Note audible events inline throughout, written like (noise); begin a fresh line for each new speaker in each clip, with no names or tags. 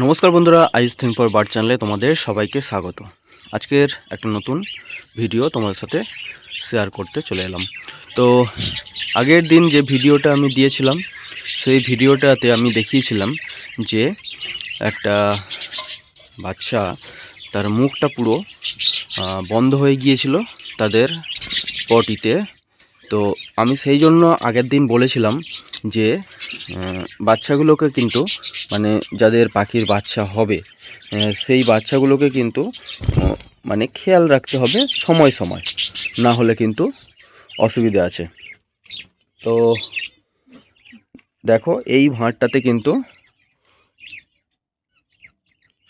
নমস্কার বন্ধুরা আইস thing for bird চ্যানেলে তোমাদের সবাইকে স্বাগত আজকের একটা নতুন ভিডিও তোমাদের সাথে শেয়ার করতে চলে এলাম তো আগের দিন যে ভিডিওটা আমি দিয়েছিলাম সেই ভিডিওটাতে আমি দেখিয়েছিলাম যে একটা বাচ্চা তার মুখটা পুরো বন্ধ হয়ে গিয়েছিল তাদের পটিতে তো আমি সেই জন্য আগের দিন বলেছিলাম যে বাচ্চাগুলোকে কিন্তু মানে যাদের পাখির বাচ্চা হবে সেই বাচ্চাগুলোকে কিন্তু মানে খেয়াল রাখতে হবে সময় সময় না হলে কিন্তু অসুবিধা আছে তো দেখো এই ভাঁড়টাতে কিন্তু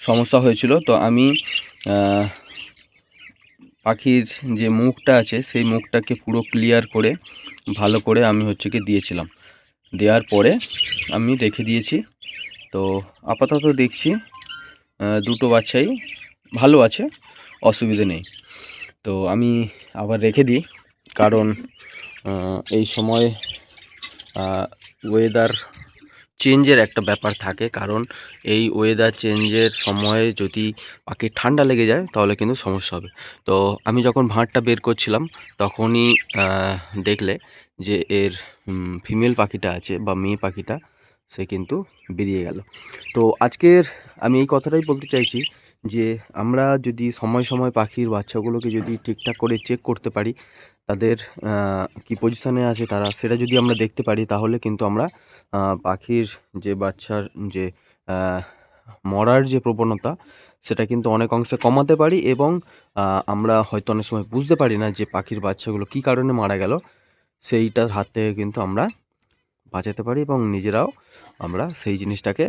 সমস্যা হয়েছিল তো আমি পাখির যে মুখটা আছে সেই মুখটাকে পুরো ক্লিয়ার করে ভালো করে আমি হচ্ছে কি দিয়েছিলাম দেওয়ার পরে আমি রেখে দিয়েছি তো আপাতত দেখছি দুটো বাচ্চাই ভালো আছে অসুবিধে নেই তো আমি আবার রেখে দিই কারণ এই সময় ওয়েদার চেঞ্জের একটা ব্যাপার থাকে কারণ এই ওয়েদার চেঞ্জের সময়ে যদি পাখি ঠান্ডা লেগে যায় তাহলে কিন্তু সমস্যা হবে তো আমি যখন ভাঁড়টা বের করছিলাম তখনই দেখলে যে এর ফিমেল পাখিটা আছে বা মেয়ে পাখিটা সে কিন্তু বেরিয়ে গেল তো আজকের আমি এই কথাটাই বলতে চাইছি যে আমরা যদি সময় সময় পাখির বাচ্চাগুলোকে যদি ঠিকঠাক করে চেক করতে পারি তাদের কি পজিশানে আছে তারা সেটা যদি আমরা দেখতে পারি তাহলে কিন্তু আমরা পাখির যে বাচ্চার যে মরার যে প্রবণতা সেটা কিন্তু অনেক অংশে কমাতে পারি এবং আমরা হয়তো অনেক সময় বুঝতে পারি না যে পাখির বাচ্চাগুলো কি কারণে মারা গেল সেইটার হাত থেকে কিন্তু আমরা বাঁচাতে পারি এবং নিজেরাও আমরা সেই জিনিসটাকে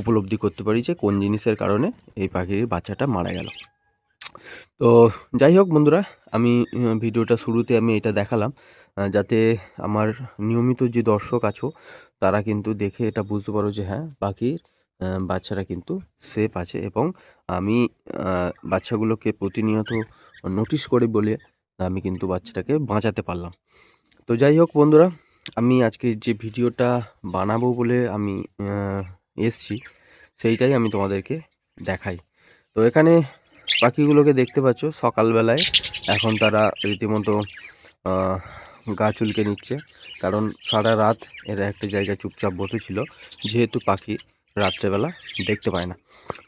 উপলব্ধি করতে পারি যে কোন জিনিসের কারণে এই পাখির বাচ্চাটা মারা গেল তো যাই হোক বন্ধুরা আমি ভিডিওটা শুরুতে আমি এটা দেখালাম যাতে আমার নিয়মিত যে দর্শক আছো তারা কিন্তু দেখে এটা বুঝতে পারো যে হ্যাঁ পাখির বাচ্চারা কিন্তু সেফ আছে এবং আমি বাচ্চাগুলোকে প্রতিনিয়ত নোটিশ করে বলে আমি কিন্তু বাচ্চাটাকে বাঁচাতে পারলাম তো যাই হোক বন্ধুরা আমি আজকে যে ভিডিওটা বানাবো বলে আমি এসছি সেইটাই আমি তোমাদেরকে দেখাই তো এখানে পাখিগুলোকে দেখতে পাচ্ছ সকালবেলায় এখন তারা রীতিমতো গা চুলকে নিচ্ছে কারণ সারা রাত এরা একটা জায়গায় চুপচাপ বসেছিল যেহেতু পাখি রাত্রেবেলা দেখতে পায় না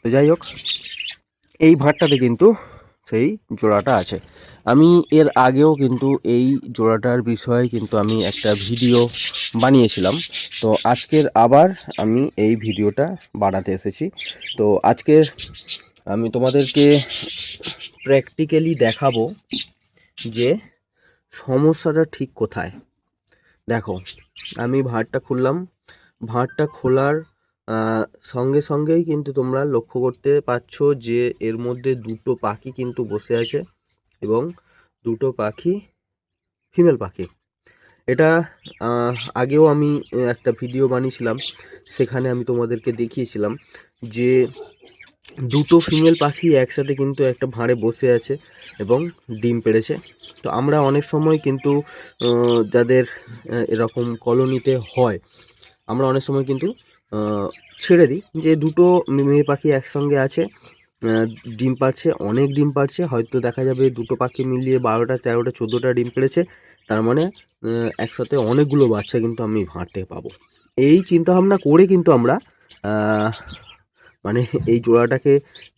তো যাই হোক এই ভাঁড়টাতে কিন্তু সেই জোড়াটা আছে আমি এর আগেও কিন্তু এই জোড়াটার বিষয়ে কিন্তু আমি একটা ভিডিও বানিয়েছিলাম তো আজকের আবার আমি এই ভিডিওটা বানাতে এসেছি তো আজকের আমি তোমাদেরকে প্র্যাকটিক্যালি দেখাবো যে সমস্যাটা ঠিক কোথায় দেখো আমি ভাঁড়টা খুললাম ভাঁড়টা খোলার সঙ্গে সঙ্গেই কিন্তু তোমরা লক্ষ্য করতে পারছো যে এর মধ্যে দুটো পাখি কিন্তু বসে আছে এবং দুটো পাখি ফিমেল পাখি এটা আগেও আমি একটা ভিডিও বানিয়েছিলাম সেখানে আমি তোমাদেরকে দেখিয়েছিলাম যে দুটো ফিমেল পাখি একসাথে কিন্তু একটা ভাঁড়ে বসে আছে এবং ডিম পেড়েছে তো আমরা অনেক সময় কিন্তু যাদের এরকম কলোনিতে হয় আমরা অনেক সময় কিন্তু ছেড়ে দিই যে দুটো মেয়ে পাখি একসঙ্গে আছে ডিম পারছে অনেক ডিম পারছে হয়তো দেখা যাবে দুটো পাখি মিলিয়ে বারোটা তেরোটা চোদ্দোটা ডিম পেড়েছে তার মানে একসাথে অনেকগুলো বাচ্চা কিন্তু আমি হাঁটতে পাবো এই চিন্তাভাবনা করে কিন্তু আমরা মানে এই জোড়াটাকে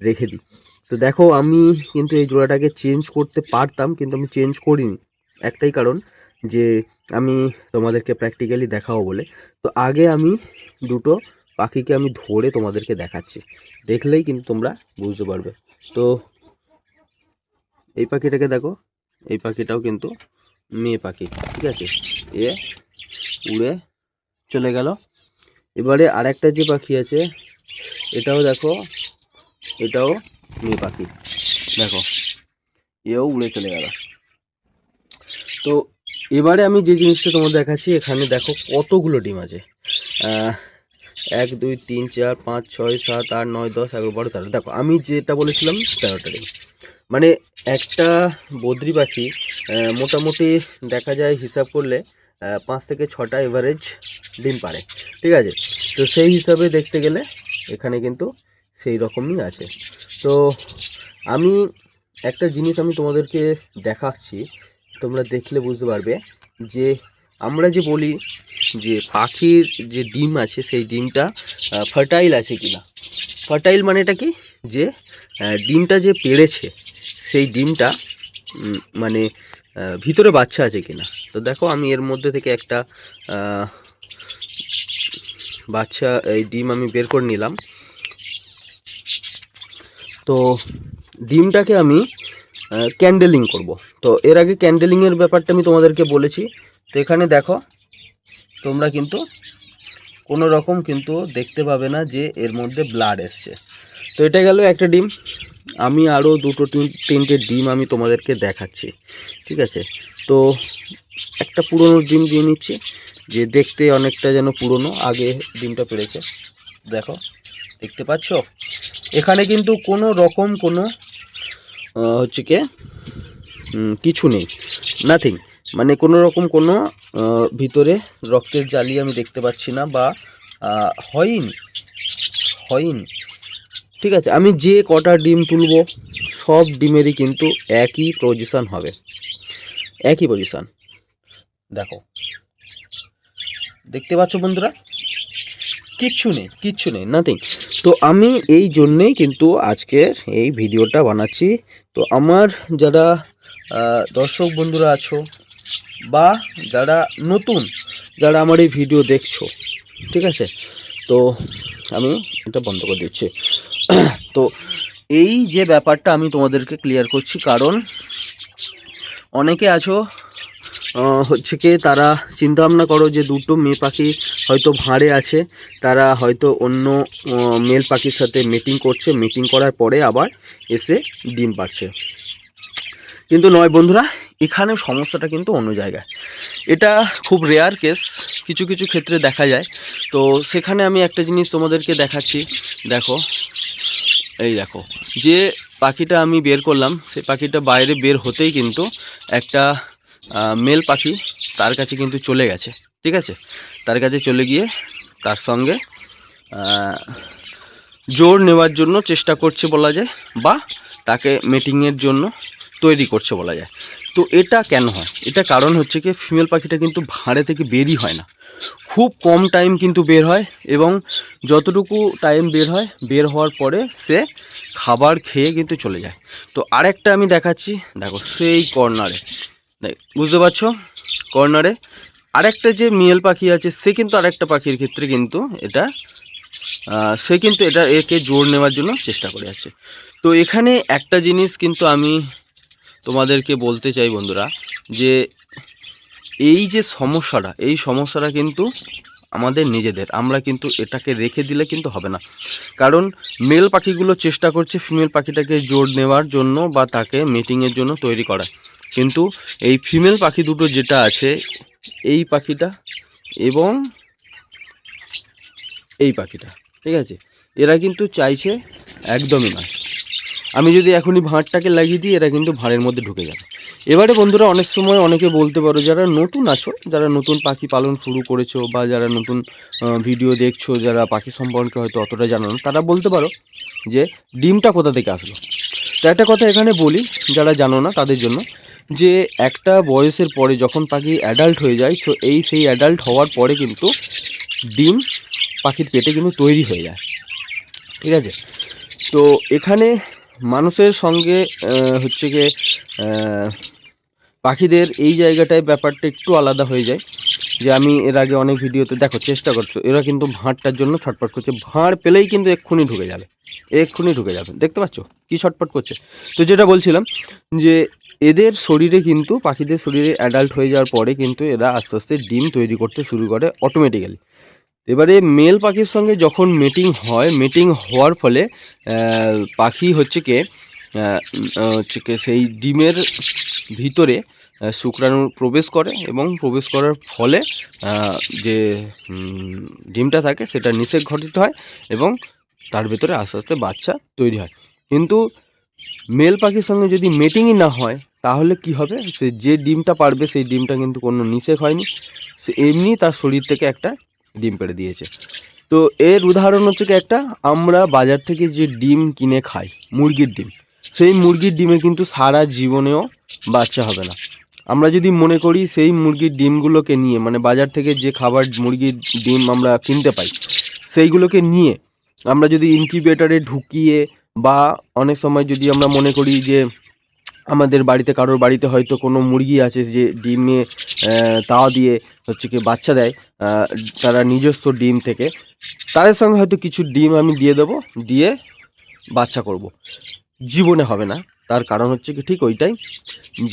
রেখে দিই তো দেখো আমি কিন্তু এই জোড়াটাকে চেঞ্জ করতে পারতাম কিন্তু আমি চেঞ্জ করিনি একটাই কারণ যে আমি তোমাদেরকে প্র্যাকটিক্যালি দেখাবো বলে তো আগে আমি দুটো পাখিকে আমি ধরে তোমাদেরকে দেখাচ্ছি দেখলেই কিন্তু তোমরা বুঝতে পারবে তো এই পাখিটাকে দেখো এই পাখিটাও কিন্তু মেয়ে পাখি ঠিক আছে এ উড়ে চলে গেল এবারে আরেকটা যে পাখি আছে এটাও দেখো এটাও মেয়ে পাখি দেখো এও উড়ে চলে গেল তো এবারে আমি যে জিনিসটা তোমার দেখাচ্ছি এখানে দেখো কতগুলো ডিম আছে এক দুই তিন চার পাঁচ ছয় সাত আট নয় দশ এগারো বারো তেরো দেখো আমি যেটা বলেছিলাম তেরোটা ডিম মানে একটা বদ্রি পাখি মোটামুটি দেখা যায় হিসাব করলে পাঁচ থেকে ছটা এভারেজ ডিম পারে ঠিক আছে তো সেই হিসাবে দেখতে গেলে এখানে কিন্তু সেই রকমই আছে তো আমি একটা জিনিস আমি তোমাদেরকে দেখাচ্ছি তোমরা দেখলে বুঝতে পারবে যে আমরা যে বলি যে পাখির যে ডিম আছে সেই ডিমটা ফার্টাইল আছে কিনা ফার্টাইল মানে এটা কি যে ডিমটা যে পেড়েছে সেই ডিমটা মানে ভিতরে বাচ্চা আছে কিনা তো দেখো আমি এর মধ্যে থেকে একটা বাচ্চা এই ডিম আমি বের করে নিলাম তো ডিমটাকে আমি ক্যান্ডেলিং করব তো এর আগে ক্যান্ডেলিংয়ের ব্যাপারটা আমি তোমাদেরকে বলেছি তো এখানে দেখো তোমরা কিন্তু কোনো রকম কিন্তু দেখতে পাবে না যে এর মধ্যে ব্লাড এসছে তো এটা গেল একটা ডিম আমি আরও দুটো তিনটে ডিম আমি তোমাদেরকে দেখাচ্ছি ঠিক আছে তো একটা পুরনো ডিম দিয়ে নিচ্ছি যে দেখতে অনেকটা যেন পুরনো আগে ডিমটা পেরেছে দেখো দেখতে পাচ্ছ এখানে কিন্তু কোনো রকম কোনো হচ্ছে কি কিছু নেই নাথিং মানে কোনো রকম কোনো ভিতরে রক্তের জালি আমি দেখতে পাচ্ছি না বা হয়নি হয়নি ঠিক আছে আমি যে কটা ডিম তুলব সব ডিমেরই কিন্তু একই পজিশান হবে একই পজিশান দেখো দেখতে পাচ্ছ বন্ধুরা কিচ্ছু নেই কিচ্ছু নেই নাথিং তো আমি এই জন্যেই কিন্তু আজকের এই ভিডিওটা বানাচ্ছি তো আমার যারা দর্শক বন্ধুরা আছো বা যারা নতুন যারা আমার এই ভিডিও দেখছো ঠিক আছে তো আমি এটা বন্ধ করে দিচ্ছি (clears throat) তো এই যে ব্যাপারটা আমি তোমাদেরকে ক্লিয়ার করছি কারণ অনেকে আছো হচ্ছে কি তারা চিন্তা ভাবনা করো যে দুটো মেয়ে পাখি হয়তো ভাঁড়ে আছে তারা হয়তো অন্য মেল পাখির সাথে মিটিং করছে মিটিং করার পরে আবার এসে ডিম পাচ্ছে কিন্তু নয় বন্ধুরা এখানে সমস্যাটা কিন্তু অন্য জায়গায় এটা খুব রেয়ার কেস কিছু কিছু ক্ষেত্রে দেখা যায় তো সেখানে আমি একটা জিনিস তোমাদেরকে দেখাচ্ছি দেখো এই দেখো যে পাখিটা আমি বের করলাম সেই পাখিটা বাইরে বের হতেই কিন্তু একটা মেল পাখি তার কাছে কিন্তু চলে গেছে ঠিক আছে তার কাছে চলে গিয়ে তার সঙ্গে জোর নেওয়ার জন্য চেষ্টা করছে বলা যায় বা তাকে মিটিংয়ের জন্য তৈরি করছে বলা যায় তো এটা কেন হয় এটা কারণ হচ্ছে কি ফিমেল পাখিটা কিন্তু ভাঁড়ে থেকে বেরই হয় না খুব কম টাইম কিন্তু বের হয় এবং যতটুকু টাইম বের হয় বের হওয়ার পরে সে খাবার খেয়ে কিন্তু চলে যায় তো আরেকটা আমি দেখাচ্ছি দেখো সেই কর্নারে বুঝতে পারছো কর্নারে আরেকটা যে মিয়েল পাখি আছে সে কিন্তু আরেকটা পাখির ক্ষেত্রে কিন্তু এটা সে কিন্তু এটা একে জোর নেওয়ার জন্য চেষ্টা করে যাচ্ছে তো এখানে একটা জিনিস কিন্তু আমি তোমাদেরকে বলতে চাই বন্ধুরা যে এই যে সমস্যাটা এই সমস্যাটা কিন্তু আমাদের নিজেদের আমরা কিন্তু এটাকে রেখে দিলে কিন্তু হবে না কারণ মেল পাখিগুলো চেষ্টা করছে ফিমেল পাখিটাকে জোর নেওয়ার জন্য বা তাকে মিটিংয়ের জন্য তৈরি করা কিন্তু এই ফিমেল পাখি দুটো যেটা আছে এই পাখিটা এবং এই পাখিটা ঠিক আছে এরা কিন্তু চাইছে একদমই নয় আমি যদি এখনই ভাঁড়টাকে লাগিয়ে দিই এরা কিন্তু ভাঁড়ের মধ্যে ঢুকে যাবে এবারে বন্ধুরা অনেক সময় অনেকে বলতে পারো যারা নতুন আছো যারা নতুন পাখি পালন শুরু করেছো বা যারা নতুন ভিডিও দেখছো যারা পাখি সম্পর্কে হয়তো অতটা জানো না তারা বলতে পারো যে ডিমটা কোথা থেকে আসলো তো একটা কথা এখানে বলি যারা জানো না তাদের জন্য যে একটা বয়সের পরে যখন পাখি অ্যাডাল্ট হয়ে যায় তো এই সেই অ্যাডাল্ট হওয়ার পরে কিন্তু ডিম পাখির পেটে কিন্তু তৈরি হয়ে যায় ঠিক আছে তো এখানে মানুষের সঙ্গে হচ্ছে গিয়ে পাখিদের এই জায়গাটায় ব্যাপারটা একটু আলাদা হয়ে যায় যে আমি এর আগে অনেক ভিডিওতে দেখো চেষ্টা করছো এরা কিন্তু ভাঁড়টার জন্য ছটপট করছে ভাঁড় পেলেই কিন্তু এক্ষুনি ঢুকে যাবে এক্ষুনি ঢুকে যাবে দেখতে পাচ্ছ কি ছটপট করছে তো যেটা বলছিলাম যে এদের শরীরে কিন্তু পাখিদের শরীরে অ্যাডাল্ট হয়ে যাওয়ার পরে কিন্তু এরা আস্তে আস্তে ডিম তৈরি করতে শুরু করে অটোমেটিক্যালি এবারে মেল পাখির সঙ্গে যখন মিটিং হয় মিটিং হওয়ার ফলে পাখি হচ্ছে কে হচ্ছে কে সেই ডিমের ভিতরে শুক্রাণু প্রবেশ করে এবং প্রবেশ করার ফলে যে ডিমটা থাকে সেটা নিষেক ঘটিত হয় এবং তার ভেতরে আস্তে আস্তে বাচ্চা তৈরি হয় কিন্তু মেল পাখির সঙ্গে যদি মেটিংই না হয় তাহলে কি হবে সে যে ডিমটা পারবে সেই ডিমটা কিন্তু কোনো নিষেক হয়নি সে এমনি তার শরীর থেকে একটা ডিম পেড়ে দিয়েছে তো এর উদাহরণ হচ্ছে কি একটা আমরা বাজার থেকে যে ডিম কিনে খাই মুরগির ডিম সেই মুরগির ডিমে কিন্তু সারা জীবনেও বাচ্চা হবে না আমরা যদি মনে করি সেই মুরগির ডিমগুলোকে নিয়ে মানে বাজার থেকে যে খাবার মুরগির ডিম আমরা কিনতে পাই সেইগুলোকে নিয়ে আমরা যদি ইনকিউবেটারে ঢুকিয়ে বা অনেক সময় যদি আমরা মনে করি যে আমাদের বাড়িতে কারোর বাড়িতে হয়তো কোনো মুরগি আছে যে ডিমে তা দিয়ে হচ্ছে কি বাচ্চা দেয় তারা নিজস্ব ডিম থেকে তাদের সঙ্গে হয়তো কিছু ডিম আমি দিয়ে দেবো দিয়ে বাচ্চা করব। জীবনে হবে না তার কারণ হচ্ছে কি ঠিক ওইটাই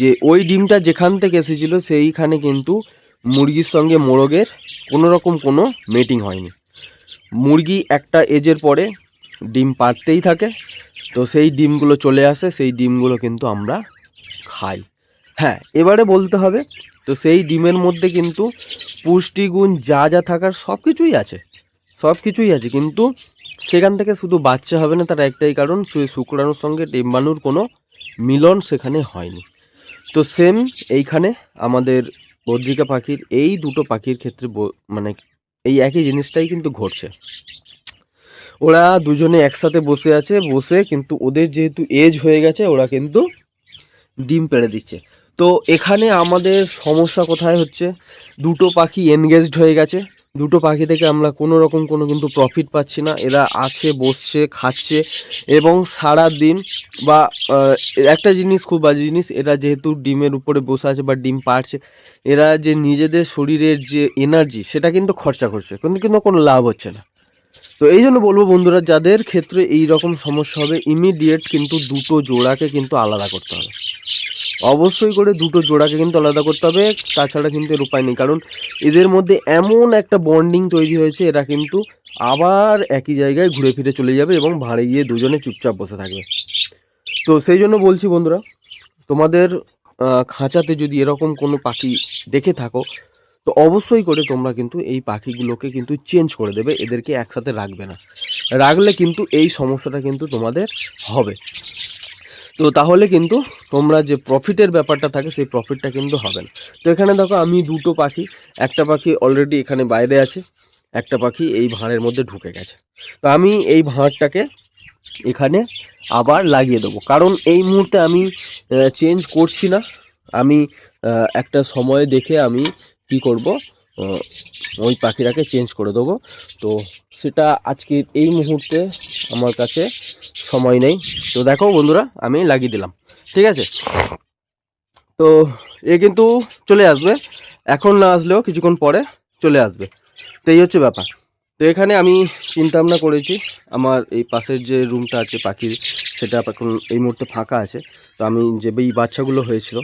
যে ওই ডিমটা যেখান থেকে এসেছিলো সেইখানে কিন্তু মুরগির সঙ্গে মোরগের কোনো রকম কোনো মেটিং হয়নি মুরগি একটা এজের পরে ডিম পারতেই থাকে তো সেই ডিমগুলো চলে আসে সেই ডিমগুলো কিন্তু আমরা খাই হ্যাঁ এবারে বলতে হবে তো সেই ডিমের মধ্যে কিন্তু পুষ্টিগুণ যা যা থাকার সব কিছুই আছে সব কিছুই আছে কিন্তু সেখান থেকে শুধু বাচ্চা হবে না তার একটাই কারণ শুক্রাণুর সঙ্গে ডিম্বাণুর কোনো মিলন সেখানে হয়নি তো সেম এইখানে আমাদের বদ্রিকা পাখির এই দুটো পাখির ক্ষেত্রে মানে এই একই জিনিসটাই কিন্তু ঘটছে ওরা দুজনে একসাথে বসে আছে বসে কিন্তু ওদের যেহেতু এজ হয়ে গেছে ওরা কিন্তু ডিম পেড়ে দিচ্ছে তো এখানে আমাদের সমস্যা কোথায় হচ্ছে দুটো পাখি এনগেজড হয়ে গেছে দুটো পাখি থেকে আমরা কোনো রকম কোনো কিন্তু প্রফিট পাচ্ছি না এরা আছে বসছে খাচ্ছে এবং সারা দিন বা একটা জিনিস খুব বাজে জিনিস এরা যেহেতু ডিমের উপরে বসে আছে বা ডিম পাড়ছে এরা যে নিজেদের শরীরের যে এনার্জি সেটা কিন্তু খরচা করছে কিন্তু কিন্তু কোনো লাভ হচ্ছে না তো এই জন্য বলবো বন্ধুরা যাদের ক্ষেত্রে এই রকম সমস্যা হবে ইমিডিয়েট কিন্তু দুটো জোড়াকে কিন্তু আলাদা করতে হবে অবশ্যই করে দুটো জোড়াকে কিন্তু আলাদা করতে হবে তাছাড়া কিন্তু এর উপায় নেই কারণ এদের মধ্যে এমন একটা বন্ডিং তৈরি হয়েছে এরা কিন্তু আবার একই জায়গায় ঘুরে ফিরে চলে যাবে এবং ভাড়ে গিয়ে দুজনে চুপচাপ বসে থাকবে তো সেই জন্য বলছি বন্ধুরা তোমাদের খাঁচাতে যদি এরকম কোনো পাখি দেখে থাকো তো অবশ্যই করে তোমরা কিন্তু এই পাখিগুলোকে কিন্তু চেঞ্জ করে দেবে এদেরকে একসাথে রাখবে না রাখলে কিন্তু এই সমস্যাটা কিন্তু তোমাদের হবে তো তাহলে কিন্তু তোমরা যে প্রফিটের ব্যাপারটা থাকে সেই প্রফিটটা কিন্তু হবে না তো এখানে দেখো আমি দুটো পাখি একটা পাখি অলরেডি এখানে বাইরে আছে একটা পাখি এই ভাঁড়ের মধ্যে ঢুকে গেছে তো আমি এই ভাঁড়টাকে এখানে আবার লাগিয়ে দেবো কারণ এই মুহূর্তে আমি চেঞ্জ করছি না আমি একটা সময় দেখে আমি কি করব ওই পাখিটাকে চেঞ্জ করে দেবো তো সেটা আজকে এই মুহূর্তে আমার কাছে সময় নেই তো দেখো বন্ধুরা আমি লাগিয়ে দিলাম ঠিক আছে তো এ কিন্তু চলে আসবে এখন না আসলেও কিছুক্ষণ পরে চলে আসবে তো এই হচ্ছে ব্যাপার তো এখানে আমি চিন্তা ভাবনা করেছি আমার এই পাশের যে রুমটা আছে পাখির সেটা এখন এই মুহূর্তে ফাঁকা আছে তো আমি যে এই বাচ্চাগুলো হয়েছিল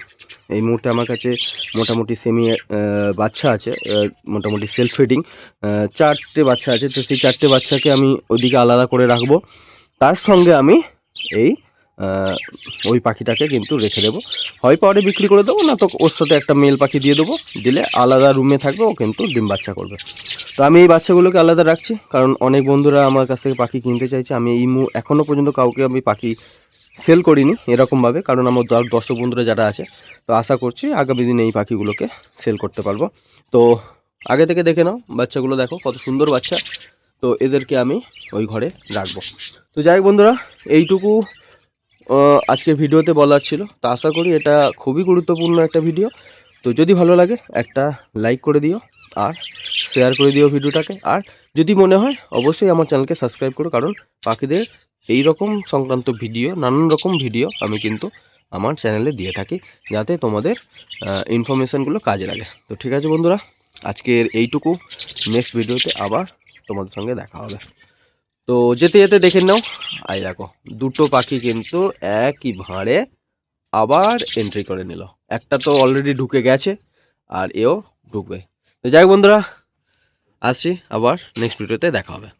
এই মুহূর্তে আমার কাছে মোটামুটি সেমি বাচ্চা আছে মোটামুটি সেলফ ফিডিং চারটে বাচ্চা আছে তো সেই চারটে বাচ্চাকে আমি ওইদিকে আলাদা করে রাখবো তার সঙ্গে আমি এই ওই পাখিটাকে কিন্তু রেখে দেবো হয় পরে বিক্রি করে দেবো না তো ওর সাথে একটা মেল পাখি দিয়ে দেবো দিলে আলাদা রুমে থাকবে ও কিন্তু ডিম বাচ্চা করবে তো আমি এই বাচ্চাগুলোকে আলাদা রাখছি কারণ অনেক বন্ধুরা আমার কাছ থেকে পাখি কিনতে চাইছে আমি এই মু এখনও পর্যন্ত কাউকে আমি পাখি সেল করিনি এরকমভাবে কারণ আমার দশ বন্ধুরা যারা আছে তো আশা করছি আগামী দিনে এই পাখিগুলোকে সেল করতে পারবো তো আগে থেকে দেখে নাও বাচ্চাগুলো দেখো কত সুন্দর বাচ্চা তো এদেরকে আমি ওই ঘরে রাখবো তো যাই বন্ধুরা এইটুকু আজকের ভিডিওতে বলার ছিল তো আশা করি এটা খুবই গুরুত্বপূর্ণ একটা ভিডিও তো যদি ভালো লাগে একটা লাইক করে দিও আর শেয়ার করে দিও ভিডিওটাকে আর যদি মনে হয় অবশ্যই আমার চ্যানেলকে সাবস্ক্রাইব করো কারণ পাখিদের এই রকম সংক্রান্ত ভিডিও নানান রকম ভিডিও আমি কিন্তু আমার চ্যানেলে দিয়ে থাকি যাতে তোমাদের ইনফরমেশানগুলো কাজে লাগে তো ঠিক আছে বন্ধুরা আজকের এইটুকু নেক্সট ভিডিওতে আবার তোমাদের সঙ্গে দেখা হবে তো যেতে যেতে দেখে নাও আই দেখো দুটো পাখি কিন্তু একই ভাঁড়ে আবার এন্ট্রি করে নিল একটা তো অলরেডি ঢুকে গেছে আর এও ঢুকবে তো যাই বন্ধুরা আসছি আবার নেক্সট ভিডিওতে দেখা হবে